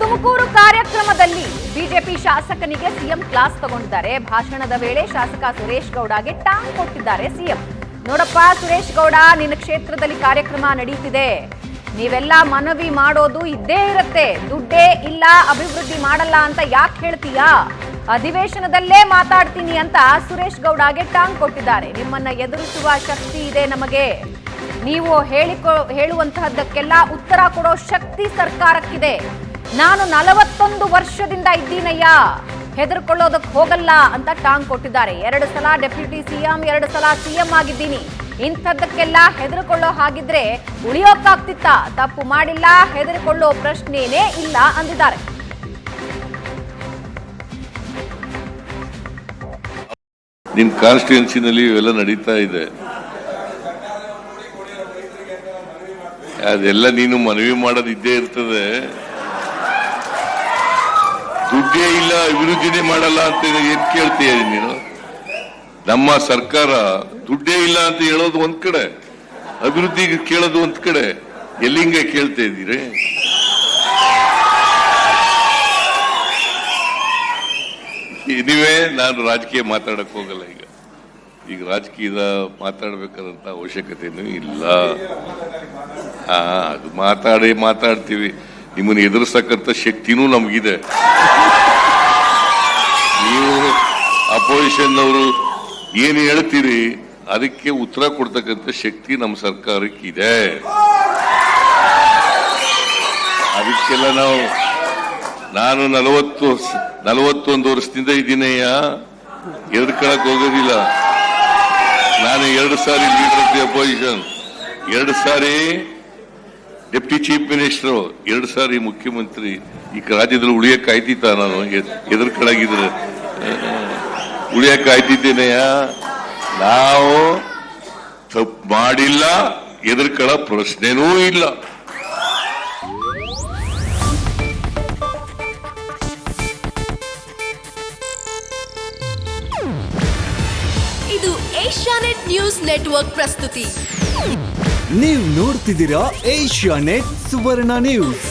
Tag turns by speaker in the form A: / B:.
A: ತುಮಕೂರು ಕಾರ್ಯಕ್ರಮದಲ್ಲಿ BJP ಶಾಸಕನಿಗೆ CM class ತಗೊಂಡಿದ್ದಾರೆ. ಭಾಷಣದ ವೇಳೆ ಶಾಸಕ ಸುರೇಶ್ ಗೌಡಗೆ ಟಾಂಗ್ ಕೊಟ್ಟಿದ್ದಾರೆ ಸಿಎಂ. ನೋಡಪ್ಪ, ಸುರೇಶ್ ಗೌಡ, ನಿನ್ನ ಕ್ಷೇತ್ರದಲ್ಲಿ ಕಾರ್ಯಕ್ರಮ ನಡೀತಿದೆ. ನೀವೆಲ್ಲ ಮನವಿ ಮಾಡೋದು ಇದ್ದೇ ಇರುತ್ತೆ. ದುಡ್ಡೇ ಇಲ್ಲ, ಅಭಿವೃದ್ಧಿ ಮಾಡಲ್ಲ ಅಂತ ಯಾಕೆ ಹೇಳ್ತೀಯಾ? ಅಧಿವೇಶನದಲ್ಲೇ ಮಾತಾಡ್ತೀನಿ ಅಂತ ಸುರೇಶ್ ಗೌಡಗೆ ಟಾಂಗ್ ಕೊಟ್ಟಿದ್ದಾರೆ. ನಿಮ್ಮನ್ನ ಎದುರಿಸುವ ಶಕ್ತಿ ಇದೆ ನಮಗೆ. ನೀವು ಹೇಳಿಕೊ, ಹೇಳುವಂತಹದ್ದಕ್ಕೆಲ್ಲ ಉತ್ತರ ಕೊಡೋ ಶಕ್ತಿ ಸರ್ಕಾರಕ್ಕಿದೆ. ನಾನು ನಲವತ್ತೊಂದು ವರ್ಷದಿಂದ ಇದ್ದೀನಯ್ಯ. ಹೆದರ್ಕೊಳ್ಳೋದಕ್ಕೆ ಹೋಗಲ್ಲ ಅಂತ ಟಾಂಗ್ ಕೊಟ್ಟಿದ್ದಾರೆ. ಎರಡು ಸಲ ಡೆಪ್ಯೂಟಿ ಸಿಎಂ, ಎರಡು ಸಲ ಸಿಎಂ ಆಗಿದ್ದೀನಿ. ಇಂಥದ್ದಕ್ಕೆಲ್ಲ ಹೆದರ್ಕೊಳ್ಳೋ ಹಾಗಿದ್ರೆ ಉಳಿಯೋಕ್ಕಾಗ್ತಿತ್ತ ತಪ್ಪು ಮಾಡಿಲ್ಲ, ಹೆದರ್ಕೊಳ್ಳೋ ಪ್ರಶ್ನೆನೇ ಇಲ್ಲ ಅಂದಿದ್ದಾರೆ.
B: ನಿನ್ ಕಾನ್ಸ್ಟಿಟ್ಯೂನ್ಸಿನಲ್ಲಿ ಇವೆಲ್ಲ ನಡೀತಾ ಇದೆ. ಅದೆಲ್ಲ ನೀನು ಮನವಿ ಮಾಡೋದು ಇದ್ದೇ ಇರ್ತದೆ. ದುಡ್ಡೇ ಇಲ್ಲ, ಅಭಿವೃದ್ಧಿನೇ ಮಾಡಲ್ಲ ಅಂತ ಏನ್ ಕೇಳ್ತೀಯ ನೀನು? ನಮ್ಮ ಸರ್ಕಾರ ದುಡ್ಡೇ ಇಲ್ಲ ಅಂತ ಹೇಳೋದು ಒಂದ್ ಕಡೆ, ಅಭಿವೃದ್ಧಿಗೆ ಕೇಳೋದು ಒಂದ್ ಕಡೆ. ಎಲ್ಲಿಂಗ ಕೇಳ್ತಾ ಇದ್ದೀರಿ? ಇದೇ ನಾನು ರಾಜಕೀಯ ಮಾತಾಡಕ್ ಹೋಗಲ್ಲ ಈಗ. ಈಗ ರಾಜಕೀಯದ ಮಾತಾಡ್ಬೇಕಾದಂತ ಅವಶ್ಯಕತೆನೂ ಇಲ್ಲ. ಹಾ, ಅದು ಮಾತಾಡಿ ಮಾತಾಡ್ತೀವಿ. ನಿಮ್ಮನ್ನ ಎದುರಿಸ್ತಕ್ಕಂಥ ಶಕ್ತಿನೂ ನಮಗಿದೆ ನೀವು ಅಪೋಸಿಷನ್ ಅವರು ಏನು ಹೇಳ್ತೀರಿ? ಅದಕ್ಕೆ ಉತ್ತರ ಕೊಡ್ತಕ್ಕಂಥ ಶಕ್ತಿ ನಮ್ಮ ಸರ್ಕಾರಕ್ಕಿದೆ. ಅದಕ್ಕೆಲ್ಲ ನಾವು, ನಾನು ನಲವತ್ತು ನಲವತ್ತೊಂದು ವರ್ಷದಿಂದ ಇದ್ದೀನಯ್ಯ. ಕಳಕ್ ಹೋಗೋದಿಲ್ಲ. ನಾನು ಎರಡು ಸಾರಿ ಲೀಡರ್ ಆಫ್ ದಿ ಅಪೋಸಿಷನ್. ಎರಡು ಸಾರಿ ಡೆಪ್ಟಿ ಚೀಫ್ ಮಿನಿಸ್ಟರ್, ಎರಡು ಸಾರಿ ಮುಖ್ಯಮಂತ್ರಿ. ಈ ರಾಜ್ಯದಲ್ಲಿ ಉಳಿಯಕ್ಕೆ ಆಯ್ತಿತ್ತ ನಾನು ಎದುರ್ಕೊಳಗಿದ್ರೆ ಉಳಿಯಕ್ಕೆ ಆಯ್ತಿದ್ದೇನೆಯ? ನಾವು ತಪ್ಪು ಮಾಡಿಲ್ಲ ಎದುರ್ಕಳ ಪ್ರಶ್ನೆನೂ ಇಲ್ಲ.
C: ಇದು ಏಷ್ಯಾನೆಟ್ ನ್ಯೂಸ್ ನೆಟ್ವರ್ಕ್ ಪ್ರಸ್ತುತಿ.
D: ನೀವು ನೋಡ್ತಿದ್ದೀರಾ ಏಷ್ಯಾ ನೆಟ್ ಸುವರ್ಣ ನ್ಯೂಸ್.